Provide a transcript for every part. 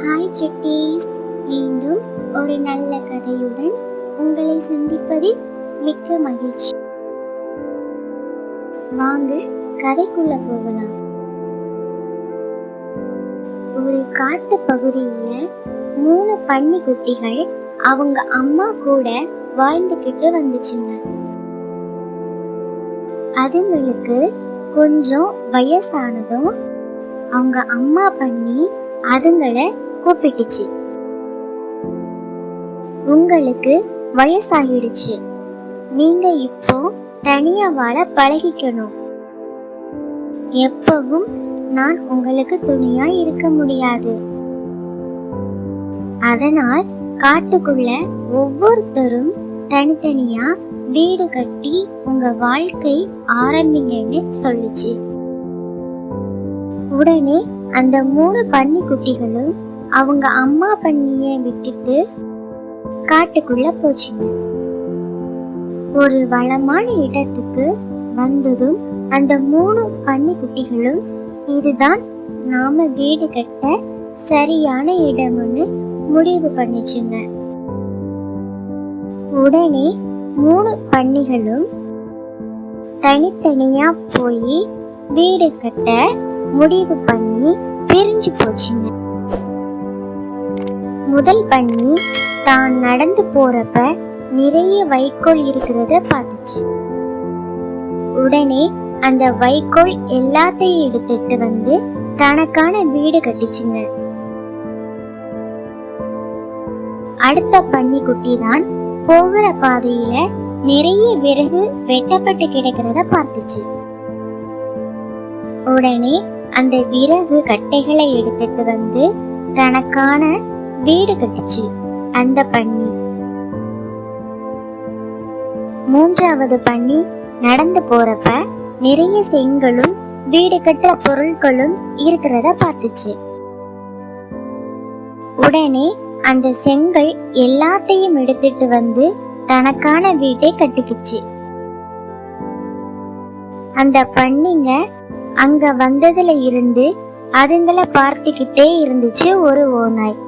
Hi cities மீண்டும் ஒரு நல்ல கதையுடன் உங்களை சந்திப்பதில் மிக்க மகிழ்ச்சி. வாங்க கதைக்குள்ள போகலாம். ஒரு காட்டு பகுதியில மூணு பன்னி குட்டிகள் அவங்க அம்மா கூட வாழ்ந்துக்கிட்டு வந்துச்சுங்க. அதுங்களுக்கு கொஞ்சம் வயசானதும் அவங்க அம்மா பண்ணி அதுங்களை கூப்பிட்டுச்சு உங்களுக்கு வயசாகிடுச்சு. நீங்க இப்போ தனியா வாழ பழகிக்கணும். எப்பவும் நான் உங்களுக்கு துணையா இருக்க முடியாது. அதனால் காட்டுக்குள்ள ஒவ்வொருத்தரும் தனித்தனியா வீடு கட்டி உங்க வாழ்க்கை ஆரம்பிங்கன்னு சொல்லுச்சு. உடனே அந்த மூணு பன்னி குட்டிகளும் அவங்க அம்மா பண்ணியை விட்டுட்டு காட்டுக்குள்ள போச்சுங்க. ஒரு வளமான இடத்துக்கு வந்ததும் அந்த மூணு பன்னி குட்டிகளும் இதுதான் நாம வீடு கட்ட சரியான இடம்னு முடிவு பண்ணிச்சுங்க. உடனே மூணு பன்னிகளும் தனித்தனியா போய் வீடு கட்ட முடிவு பண்ணி பிரிஞ்சு போச்சுங்க. முதல் பண்ணி தான் நடந்து போறப்ப நிறைய வைக்கோல் இருக்கிறத பார்த்துச்சு. உடனே அந்த வைக்கோல் எல்லாத்தையும் எடுத்துட்டு வந்து தனக்கான வீடு கட்டிச்சுங்க. அடுத்த பன்னிக்குட்டி தான் போகிற பாதையில நிறைய விறகு வெட்டப்பட்டு கிடக்கிறத பார்த்துச்சு. உடனே அந்த விறகு கட்டைகளை எடுத்துட்டு வந்து தனக்கான வீடு கட்டுச்சு. அந்த பன்னி மூன்றாவது பண்ணி நடந்து போறப்ப நிறைய செங்கலும் வீடு கட்டுற பொருட்களும் இருக்கிறத பார்த்துச்சு. உடனே அந்த செங்கல் எல்லாத்தையும் எடுத்துட்டு வந்து தனக்கான வீட்டை கட்டிக்குச்சு. அந்த பன்னிங்க அங்க வந்ததுல இருந்து அதுங்களை பார்த்துக்கிட்டே இருந்துச்சு ஒரு ஓநாய்.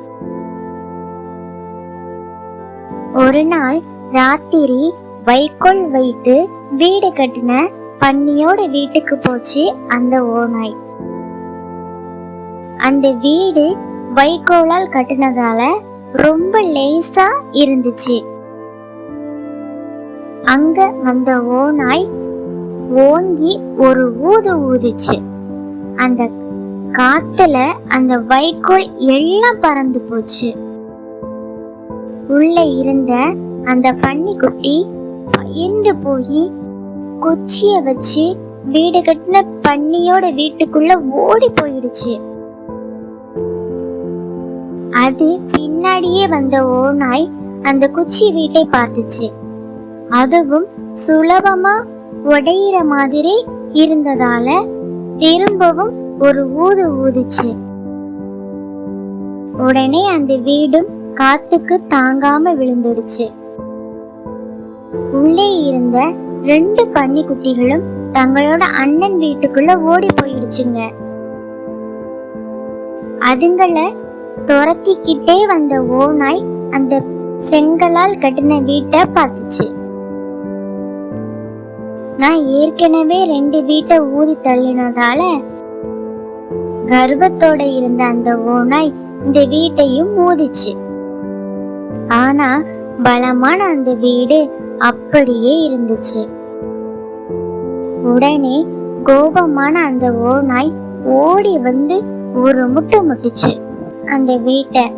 ஒரு நாள் ராத்திரி வைக்கோல் வைத்து வீடு கட்டின பன்னியோட வீட்டுக்கு போச்சு அந்த ஓநாய். அந்த வீடு வைக்கோலால் கட்டினதால ரொம்ப லேசா இருந்துச்சு. அங்க வந்த ஓநாய் ஓங்கி ஒரு ஊது ஊதுச்சு. அந்த காத்துல அந்த வைக்கோல் எல்லாம் பறந்து போச்சு. உள்ள இருந்த அந்த பன்னிக்குட்டி பயந்து போய் குச்சிய வச்சு வீடு கட்டின பன்னியோட வீட்டுக்குள்ள ஓடி போயிடுச்சு. அது பின்னாடியே வந்த ஓநாய் அந்த குச்சி வீட்டை பார்த்துச்சு. அதுவும் சுலபமா உடையிற மாதிரி இருந்ததால திரும்பவும் ஒரு ஊது ஊதுச்சு. உடனே அந்த வீடும் காத்துக்கு தாங்காம விழுந்துடுச்சு. உள்ளே இருந்த ரெண்டு பன்னி குட்டிகளும் தங்களோட அண்ணன் வீட்டுக்குள்ள ஓடி போயிடுச்சுங்க. அதுங்களை துரத்திக்கிட்டே வந்த ஓநாய் அந்த செங்கலால் கட்டின வீட்டை பார்த்துச்சு. நான் ஏற்கனவே ரெண்டு வீட்டை ஊதி தள்ளினதால கர்வத்தோட இருந்த அந்த ஓநாய் இந்த வீட்டையும் ஊதிச்சு. ஆனா பலமான அந்த வீடு அப்படியே இருந்துச்சு. உடனே கோபமான அந்த ஓநாய் ஓடி வந்து ஒரு முட்டு முட்டுச்சு. அந்த வீட்டை.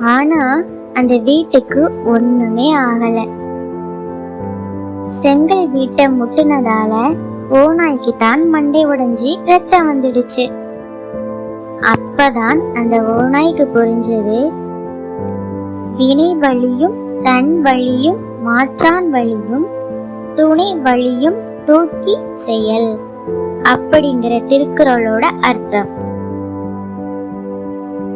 ஆனா அந்த வீட்டுக்கு ஒண்ணுமே ஆகல. செங்கல் வீட்டை முட்டுனதால ஓநாய்க்கு தான் மண்டை உடைஞ்சி ரத்தம் வந்துடுச்சு. அப்பதான் அந்த ஓநாய்க்கு புரிஞ்சது வினை வழியும் தன் வழியும் மாற்றான் வழியும் துணை வழியும் தூக்கி செயல் அப்படிங்கிற திருக்குறளோட அர்த்தம்.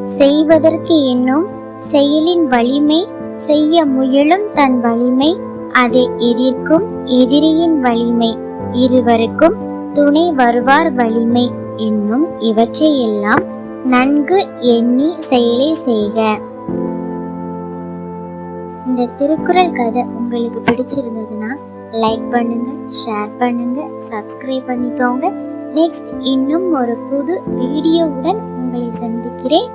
செய்வதற்கு என்னும் செயலின் வலிமை செய்ய முயலும் தன் வலிமை அதை எதிர்க்கும் எதிரியின் வலிமை இருவருக்கும் துணை வருவார் வலிமை என்னும் இவற்றையெல்லாம் நன்கு எண்ணி செயலை செய்க. இந்த திருக்குறள் கதை உங்களுக்கு பிடிச்சிருந்ததுன்னா லைக் பண்ணுங்க ஷேர் பண்ணுங்க சப்ஸ்கிரைப் பண்ணிக்கோங்க. நெக்ஸ்ட் இன்னும் ஒரு புது வீடியோவுடன் உங்களை சந்திக்கிறேன்.